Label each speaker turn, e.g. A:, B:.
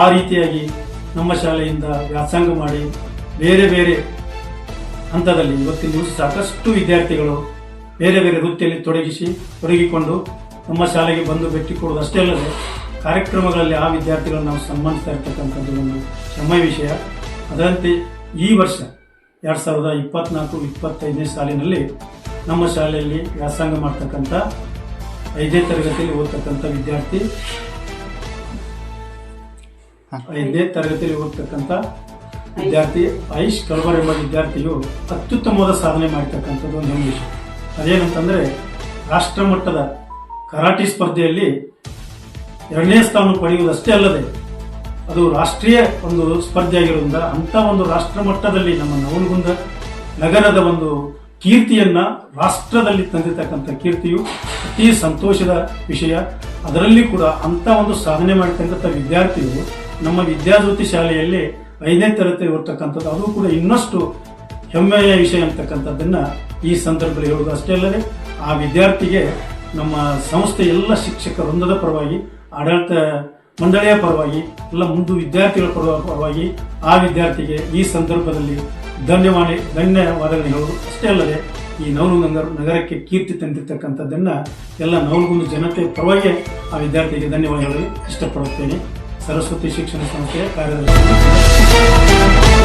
A: ಆ ರೀತಿಯಾಗಿ ನಮ್ಮ ಶಾಲೆಯಿಂದ ವ್ಯಾಸಂಗ ಮಾಡಿ ಬೇರೆ ಬೇರೆ ಹಂತದಲ್ಲಿ ಇವತ್ತಿನ ಸಾಕಷ್ಟು ವಿದ್ಯಾರ್ಥಿಗಳು ಬೇರೆ ಬೇರೆ ವೃತ್ತಿಯಲ್ಲಿ ತೊಡಗಿಸಿ, ತೊಡಗಿಕೊಂಡು ನಮ್ಮ ಶಾಲೆಗೆ ಬಂದು ಭೇಟಿ ಕೊಡುವುದು ಅಷ್ಟೇ ಅಲ್ಲದೆ ಕಾರ್ಯಕ್ರಮಗಳಲ್ಲಿ ಆ ವಿದ್ಯಾರ್ಥಿಗಳನ್ನು ನಾವು ಸನ್ಮಾನಿಸ್ತಾ ಇರ್ತಕ್ಕಂಥದ್ದು ಒಂದು ಹೆಮ್ಮೆ ವಿಷಯ. ಅದರಂತೆ ಈ ವರ್ಷ ಎರಡು ಸಾವಿರದ ಇಪ್ಪತ್ನಾಲ್ಕು, ಇಪ್ಪತ್ತೈದನೇ ಸಾಲಿನಲ್ಲಿ ನಮ್ಮ ಶಾಲೆಯಲ್ಲಿ ವ್ಯಾಸಂಗ ಮಾಡ್ತಕ್ಕಂಥ ಐದನೇ ತರಗತಿಯಲ್ಲಿ ಓದ್ತಕ್ಕಂಥ ವಿದ್ಯಾರ್ಥಿ ಐದನೇ ತರಗತಿಯಲ್ಲಿ ಓದ್ತಕ್ಕಂಥ ವಿದ್ಯಾರ್ಥಿ ಆಯುಷ್ ಕಲ್ವರ್ ಎಂಬ ವಿದ್ಯಾರ್ಥಿಯು ಅತ್ಯುತ್ತಮವಾದ ಸಾಧನೆ ಮಾಡಿರ್ತಕ್ಕಂಥದ್ದು ಒಂದು ಹೆಮ್ಮೆ ವಿಷಯ ಅದೇನಂತಂದ್ರೆ ರಾಷ್ಟ್ರ ಮಟ್ಟದ ಕರಾಟಿ ಸ್ಪರ್ಧೆಯಲ್ಲಿ ಎರಡನೇ ಸ್ಥಾನ ಪಡೆಯುವುದಷ್ಟೇ ಅಲ್ಲದೆ ಅದು ರಾಷ್ಟ್ರೀಯ ಒಂದು ಸ್ಪರ್ಧೆ ಆಗಿರೋದ್ರಿಂದ ಅಂತ ಒಂದು ರಾಷ್ಟ್ರ ಮಟ್ಟದಲ್ಲಿ ನಮ್ಮ ನವಲಗುಂದ ನಗರದ ಒಂದು ಕೀರ್ತಿಯನ್ನ ರಾಷ್ಟ್ರದಲ್ಲಿ ತಂದಿರತಕ್ಕಂಥ ಕೀರ್ತಿಯು ಅತಿ ಸಂತೋಷದ ವಿಷಯ. ಅದರಲ್ಲಿ ಕೂಡ ಅಂತ ಒಂದು ಸಾಧನೆ ಮಾಡಿರ್ತಕ್ಕಂಥ ವಿದ್ಯಾರ್ಥಿಯು ನಮ್ಮ ವಿದ್ಯಾಜ್ಯೋತಿ ಶಾಲೆಯಲ್ಲಿ ಐದನೇ ತರಗತಿ ಇರ್ತಕ್ಕಂಥದ್ದು ಅದು ಕೂಡ ಇನ್ನಷ್ಟು ಹೆಮ್ಮೆಯ ವಿಷಯ ಅಂತಕ್ಕಂಥದ್ದನ್ನು ಈ ಸಂದರ್ಭದಲ್ಲಿ ಹೇಳುವುದು ಅಷ್ಟೇ ಅಲ್ಲದೆ, ಆ ವಿದ್ಯಾರ್ಥಿಗೆ ನಮ್ಮ ಸಂಸ್ಥೆ ಎಲ್ಲ ಶಿಕ್ಷಕ ವೃಂದದ ಪರವಾಗಿ, ಆಡಳಿತ ಮಂಡಳಿಯ ಪರವಾಗಿ, ಎಲ್ಲ ಮುಂದೆ ವಿದ್ಯಾರ್ಥಿಗಳ ಪರವ- ಪರವಾಗಿ ಆ ವಿದ್ಯಾರ್ಥಿಗೆ ಈ ಸಂದರ್ಭದಲ್ಲಿ ಧನ್ಯವಾದ ಧನ್ಯವಾದಗಳು ಹೇಳೋದು ಅಷ್ಟೇ ಅಲ್ಲದೆ, ಈ ನವಲು ನಗರ, ನಗರಕ್ಕೆ ಕೀರ್ತಿ ತಂದಿರ್ತಕ್ಕಂಥದ್ದನ್ನು ಎಲ್ಲ ನವಲಗುಂದ ಜನತೆ ಪರವಾಗಿ ಆ ವಿದ್ಯಾರ್ಥಿಗೆ ಧನ್ಯವಾದ ಹೇಳಲು ಇಷ್ಟಪಡುತ್ತೇನೆ. ಸರಸ್ವತಿ ಶಿಕ್ಷಣ ಸಂಸ್ಥೆಯ ಕಾರ್ಯದರ್ಶಿ